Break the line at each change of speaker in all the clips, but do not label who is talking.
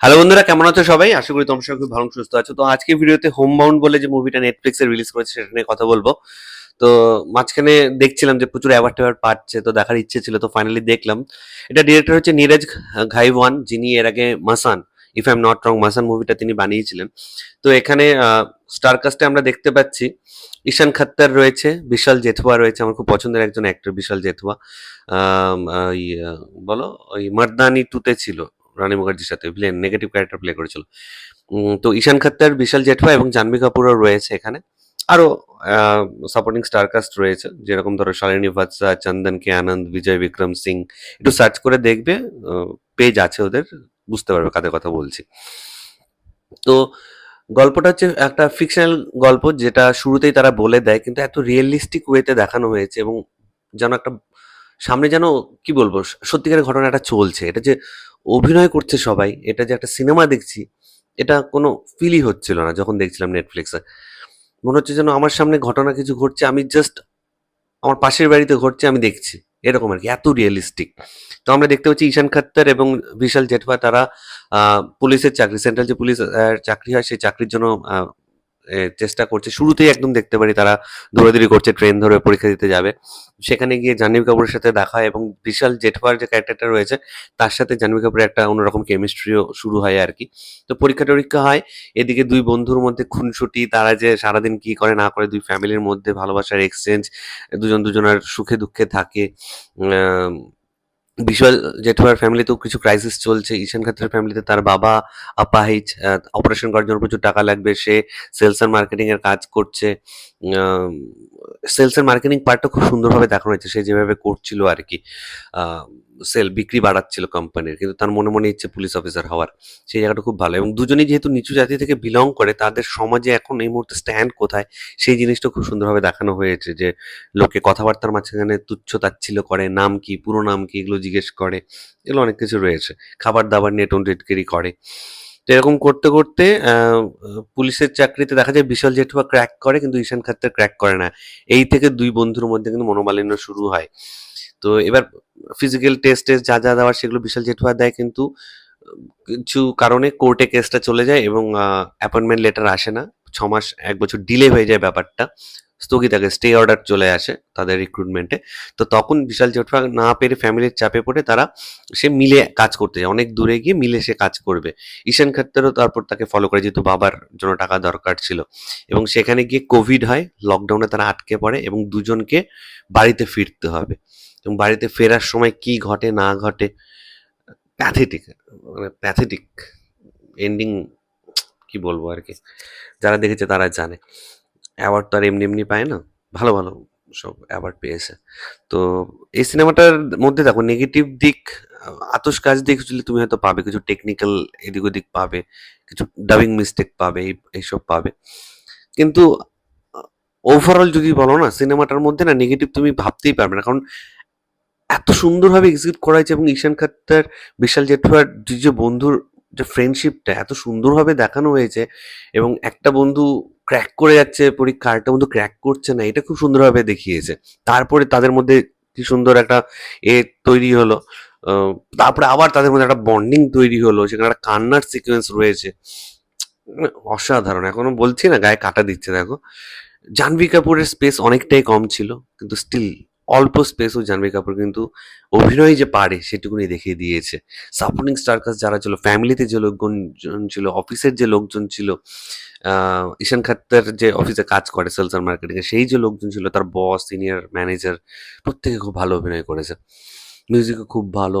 Hello বন্ধুরা কেমন আছো সবাই? আশা করি তোমার সবাই খুব ভালো সুস্থ আছো। তো আজকে ভিডিওতে হোম বাউন্ড বলে যে মুভিটা নেটফ্লিক্সে রিলিজ করেছে সেটা নিয়ে কথা বলব। তো মাঝখানে দেখছিলাম যে প্রচুর অ্যাওয়ার্ড ট্যাওয়ার্ড পাচ্ছে তো দেখার ইচ্ছে ছিল তো ফাইনালি দেখলাম। এটা ডিরেক্টর হচ্ছে নীরজ ঘাইওয়ান যিনি এর আগে Masan if I am not wrong Masan মুভিটা তিনি বানিয়েছিলেন। তো এখানে স্টার কাস্টে আমরা দেখতে পাচ্ছি ঈশান খাত্তার রয়েছে বিশাল জেঠুয়া রয়েছে আমার খুব পছন্দের একজন অ্যাক্টর বিশাল জেঠুয়া। ওই, বলো ওই মার্দানি টুতে ছিল। রানী মুখার্জির সাথে ভিলেন নেগেটিভ ক্যারেক্টার প্লে করেছিল। তো ঈশান খাত্তার, বিশাল জেঠুয়া এবং জাহ্নবী কাপুরও রয়েছে এখানে। আরও সাপোর্টিং স্টার কাস্ট রয়েছে, যেরকম ধরো শালিনী ভাৎসা চন্দন কে আনন্দ, বিজয় বিক্রম সিং। একটু সার্চ করে দেখবে পেজ আছে ওদের, বুঝতে পারবে কাদের কথা বলছি। তো গল্পটা হচ্ছে একটা ফিকশনাল গল্প, যেটা শুরুতেই তারা বলে দেয়, কিন্তু এত রিয়েলিস্টিক ওয়েতে দেখানো হয়েছে এবং যেন একটা সামনে যেন, কি বলব সত্যিকারের ঘটনাটা চলছে। এটা যে অভিনয় করছে সবাই, এটা যে একটা সিনেমা দেখছি, এটা কোনো ফিলই হচ্ছিল না যখন দেখছিলাম নেটফ্লিক্সে মনে হচ্ছে যেন আমার সামনে ঘটনা কিছু ঘটছে, আমি জাস্ট আমার পাশের বাড়িতে ঘটছে, আমি দেখছি। এরকম আর কি, এত রিয়েলিস্টিক তো আমরা দেখতে পাচ্ছি ঈশান খাত্তার এবং বিশাল জেঠওয়া তারা পুলিশের চাকরি সেন্ট্রাল যে পুলিশ চাকরি হয়, সেই চাকরির জন্য চেষ্টা করছে। শুরুতেই একদম দেখতে পারি তারা দৌড়াদৌড়ি করছে ট্রেন ধরে পরীক্ষা দিতে যাবে। সেখানে গিয়ে জাহ্নবী কাপুরের সাথে দেখা হয় এবং বিশাল জেঠওয়ার যে ক্যারেক্টারটা রয়েছে, তার সাথে জাহ্নবী কাপুরের একটা অন্যরকম কেমিস্ট্রিও শুরু হয় আর কি তো পরীক্ষা টরীক্ষা হয়, এদিকে দুই বন্ধুর মধ্যে খুনসুটি, তারা যে সারাদিন কি করে না করে দুই ফ্যামিলির মধ্যে ভালোবাসার এক্সচেঞ্জ দুজন দুজনের সুখে দুঃখে থাকে বিশাল জেঠুয়ার ফ্যামিলিতেও কিছু ক্রাইসিস চলছে। ঈশান খাত্রের ফ্যামিলিতে তার বাবা, আপাহিজ অপারেশন করার জন্য প্রচুর টাকা লাগবে। সে সেলস অ্যান্ড মার্কেটিং এর কাজ করছে। সেলস এন্ড মার্কেটিং পার্টটা খুব সুন্দরভাবে দেখানো হয়েছে। সে যেভাবে করছিল আর কি সেল বিক্রি বাড়াচ্ছিল কোম্পানির কিন্তু তার মনে মনে ইচ্ছে পুলিশ অফিসার হওয়ার। সেই জায়গাটা খুব ভালো। এবং দুজনেই যেহেতু নিচু জাতি থেকে বিলং করে, তাদের সমাজে এখন এই মুহূর্তে স্ট্যান্ড কোথায়, সেই জিনিসটা খুব সুন্দরভাবে দেখানো হয়েছে যে, লোকে কথাবার্তার মাঝখানে তুচ্ছ তাচ্ছিল্য করে, নাম কি, পুরো নাম কি এগুলো জিজ্ঞেস করে, এগুলো অনেক কিছু রয়েছে। খাবার দাবার নিয়ে টোনটেটকেরি করে। তো এরকম করতে করতে পুলিশের চাকরিতে দেখা যায় বিশাল জেঠুয়া ক্র্যাক করে, কিন্তু ঈশান খাত্তার ক্র্যাক করে না। এই থেকে দুই বন্ধুর মধ্যে কিন্তু মনোমালিন্য শুরু হয়। তো এবার ফিজিক্যাল টেস্ট টেস্ট যা যা দেওয়ার সেগুলো বিশাল জেঠুয়া দেয়, কিন্তু কিছু কারণে কোর্টে কেসটা চলে যায় এবং অ্যাপয়েন্টমেন্ট লেটার আসে না। ছ মাস এক বছর ডিলে হয়ে যায় ব্যাপারটা। স্থগিত থাকে স্টে অর্ডার চলে আসে তাদের রিক্রুটমেন্টে তো তখন বিশাল জেঠুয়া না পেরে ফ্যামিলির চাপে পড়ে তারা সে মিলে কাজ করতে যায়। অনেক দূরে গিয়ে মিলে সে কাজ করবে। ঈশান খাত্তারও তারপর তাকে ফলো করে যেহেতু বাবার জন্য টাকা দরকার ছিল। এবং সেখানে গিয়ে কোভিড হয় লকডাউনে তারা আটকে পড়ে এবং দুজনকে বাড়িতে ফিরতে হবে। এবং বাড়িতে ফেরার সময় কি ঘটে, না ঘটে প্যাথেটিক মানে প্যাথেটিক এন্ডিং কি বলব আর কি? যারা দেখেছে তারা জানে। অ্যাওয়ার্ড তো আর এমনি এমনি পায় না। ভালো ভালো সব অ্যাওয়ার্ড পেয়েছে। তো এই সিনেমাটার মধ্যে দেখো নেগেটিভ দিক আতস কাজ দিক তুমি হয়তো পাবে, কিছু টেকনিক্যাল এদিক ওদিক পাবে, কিছু ডাবিং মিস্টেক পাবে, এই- এইসব পাবে। কিন্তু ওভারঅল যদি বলো না সিনেমাটার মধ্যে না নেগেটিভ তুমি ভাবতেই পারবে না। কারণ, এত সুন্দরভাবে এক্সিকিউট করা হয়েছে এবং ঈশান খাত্তার, বিশাল জেঠুয়ার যে বন্ধুর যে ফ্রেন্ডশিপটা এত সুন্দরভাবে দেখানো হয়েছে এবং একটা বন্ধু ক্র্যাক করে যাচ্ছে, পরীক্ষা আরেকটা বন্ধু ক্র্যাক করছে না, এটা খুব সুন্দরভাবে দেখিয়েছে। তারপরে তাদের মধ্যে কি সুন্দর একটা এ তৈরি হলো তারপরে আবার তাদের মধ্যে একটা বন্ডিং তৈরি হলো, সেখানে একটা কান্নার সিকোয়েন্স রয়েছে। অসাধারণ, এখনও বলছি না, গায়ে কাটা দিচ্ছে, দেখো। জাহ্নবী কাপুরের স্পেস অনেকটাই কম ছিল, কিন্তু স্টিল অল্প স্পেসও জাহ্নবী কাপুর কিন্তু অভিনয় যে পারে সেটুকুনি দেখিয়ে দিয়েছে। সাপোর্টিং স্টার কাস্ট যারা ছিল ফ্যামিলিতে যে লোকজন ছিল অফিসের যে লোকজন ছিল ঈশান খাত্তার যে অফিসে কাজ করে সেলস আর মার্কেটিং এ, সেই যে লোকজন ছিল, তার বস সিনিয়র ম্যানেজার প্রত্যেকে খুব ভালো অভিনয় করেছে। মিউজিকও খুব ভালো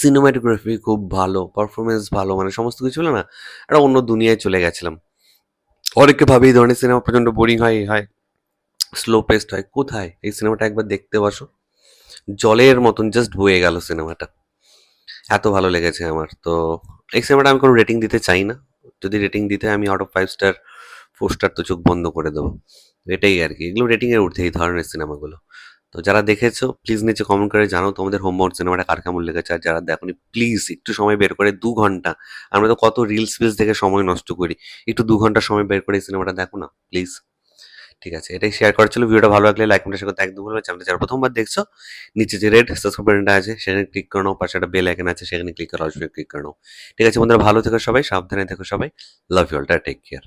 সিনেমাটোগ্রাফি খুব ভালো পারফরমেন্স ভালো মানে সমস্ত কিছু ছিল না, একটা অন্য দুনিয়ায় চলে গেছিলাম। অনেকে ভাবে এই ধরনের সিনেমা প্রচণ্ড বোরিং হয় হয়। স্লো পেস্ট হয়। কোথায়? এই সিনেমাটা একবার দেখতে বসো। জলের মতন জাস্ট বয়ে গেল সিনেমাটা। এত ভালো লেগেছে আমার। তো এই সিনেমাটা আমি কোনো রেটিং দিতে চাই না। যদি রেটিং দিতে আমি out of five star four star তো চোখ বন্ধ করে দেবো। এটাই আর কি। এগুলো রেটিংয়ের ঊর্ধ্বে এই ধরনের সিনেমাগুলো। তো যারা দেখেছ প্লিজ নিচে কমেন্ট করে জানো তোমাদের হোমওয়ার্ক সিনেমাটা কার কেমন লেগেছে। আর যারা দেখোনি প্লিজ একটু সময় বের করে দু ঘণ্টা। আমরা তো কত রিলস ফিলস দেখে সময় নষ্ট করি। একটু দু ঘণ্টা সময় বের করে এই সিনেমাটা দেখো না প্লিজ ঠিক আছে, এটাই শেয়ার করার ছিল। ভিডিওটা ভালো লাগলে লাইক কমেন্ট করতে একদম ভুলবে। চ্যানেলটা যারা প্রথমবার দেখছ, নিচে যে রেড সাবস্ক্রাইব বাটনটা আছে, সেখানে ক্লিক করে নাও। পাশে একটা বেল আইকন আছে, সেখানে ক্লিক করে অবশ্যই ক্লিক করে নাও। ঠিক আছে বন্ধুরা, ভালো থেকো সবাই, সাবধানে থেকো সবাই। Love you all take care